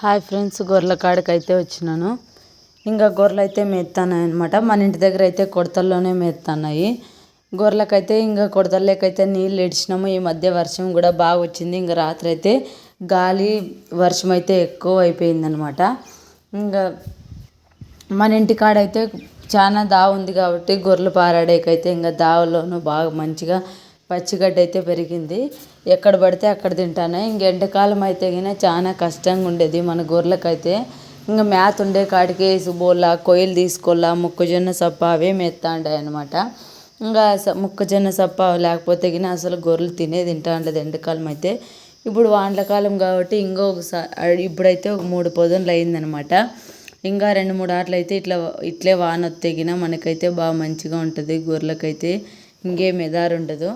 Hi friends గొర్రెల కాడికి అయితే వచ్చినాను. ఇంకా గొర్రెలు అయితే మేత్తాన్నాయి అనమాట మన ఇంటి దగ్గర అయితే కొడతల్లోనే మేత్తాన్నాయి. గొర్రెలకైతే ఇంకా కొడతల్లోకైతే నీళ్ళు ఇడిచినాము ఈ మధ్య వర్షం కూడా బాగా వచ్చింది. ఇంకా రాత్రి అయితే గాలి వర్షం అయితే ఎక్కువ అయిపోయిందనమాట ఇంకా మన ఇంటి కాడైతే చాలా దావ ఉంది కాబట్టి గొర్రెలు పారాడేకైతే ఇంకా దావలోను బాగా మంచిగా పచ్చిగడ్డ అయితే పెరిగింది. ఎక్కడ పడితే అక్కడ తింటాను. ఇంక ఎండాకాలం అయితే గిన చాలా కష్టంగా ఉండేది మన గొర్రెలకైతే. ఇంకా మేత ఉండే కాడికి సుబోలా కొయ్యలు తీసుకోవాలా మొక్కజొన్న సప్ప అవే మేస్తాండే అనమాట ఇంకా స మొక్కజొన్న సప్ప లేకపోతే గిన అసలు గొర్రెలు తినే తింటా ఉండదు ఎండాకాలం అయితే ఇప్పుడు వానకాలం కాబట్టి ఇంకో ఒకసారి ఇప్పుడైతే ఒక మూడు పొద్దున్లు అయిందనమాట ఇంకా రెండు మూడు ఆటలు అయితే ఇట్లా ఇట్లే వాన వత్తెగిన మనకైతే బాగా మంచిగా ఉంటుంది. గొర్రెలకైతే ఇంకేం ఎదారు ఉండదు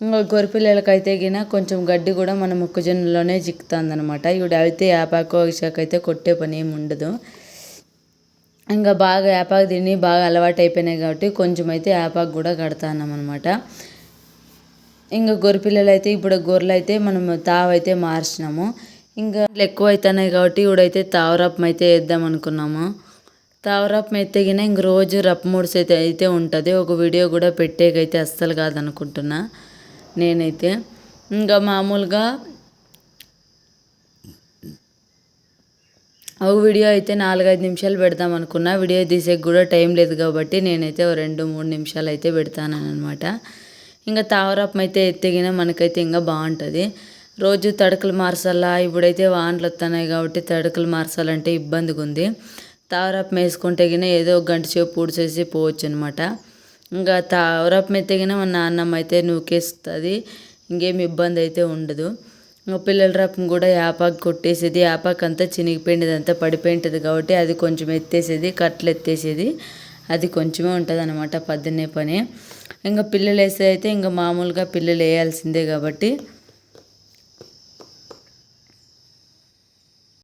ఇంకా గొర్రె పిల్లలకైతే గిన కొంచెం గడ్డి కూడా మన మొక్కజొన్నలోనే చిక్కుతుంది అనమాట ఇవిడ అయితే యాపాకు అయితే కొట్టే పని ఏమి ఉండదు ఇంకా బాగా యాపాకు తిని బాగా అలవాటు అయిపోయినాయి కాబట్టి కొంచెం అయితే యాపాకు కూడా కడతాన్నాం అనమాట ఇంకా గొర్రె పిల్లలు అయితే ఇప్పుడు గొర్రెలు అయితే మనం తావైతే మార్చినాము. ఇంకా ఎక్కువ అవుతున్నాయి కాబట్టి ఇవిడైతే తావరపం అయితే వేద్దాం అనుకున్నాము తావరపం అయితే ఇంక రోజు రప్ప మూడ్స్ అయితే అయితే ఉంటుంది. ఒక వీడియో కూడా పెట్టేకైతే అస్సలు కాదనుకుంటున్నా. నేనైతే ఇంకా మామూలుగా ఒక వీడియో అయితే నాలుగైదు నిమిషాలు పెడదాం అనుకున్నా. వీడియో తీసేకి కూడా టైం లేదు కాబట్టి నేనైతే రెండు మూడు నిమిషాలు అయితే పెడతాను అనమాట. ఇంకా తావరపం అయితే ఎత్తిగిన మనకైతే ఇంకా బాగుంటుంది. రోజు తడకలు మార్చాలా? ఇప్పుడైతే వానలు వస్తున్నాయి కాబట్టి తడకలు మార్చాలంటే ఇబ్బందిగా ఉంది తావరపం వేసుకుంటే గిన ఏదో ఒక గంట సేపు పూడ్చేసి పోవచ్చు అనమాట ఇంకా తావరపం అయితే మా నాన్నమ్మ అయితే నూకేస్తుంది. ఇంకేం ఇబ్బంది అయితే ఉండదు. ఇంకా పిల్లల రపం కూడా యాపాకు కొట్టేసేది. యాపాకు అంతా చినిగిపోయింది అంతా పడిపోయింటుంది కాబట్టి అది కొంచెం ఎత్తేసేది కట్టలు ఎత్తేసేది. అది కొంచెమే ఉంటుంది అనమాట పొద్దున్నే పని. ఇంకా పిల్లలు వేస్తే అయితే ఇంకా మామూలుగా పిల్లలు వేయాల్సిందే కాబట్టి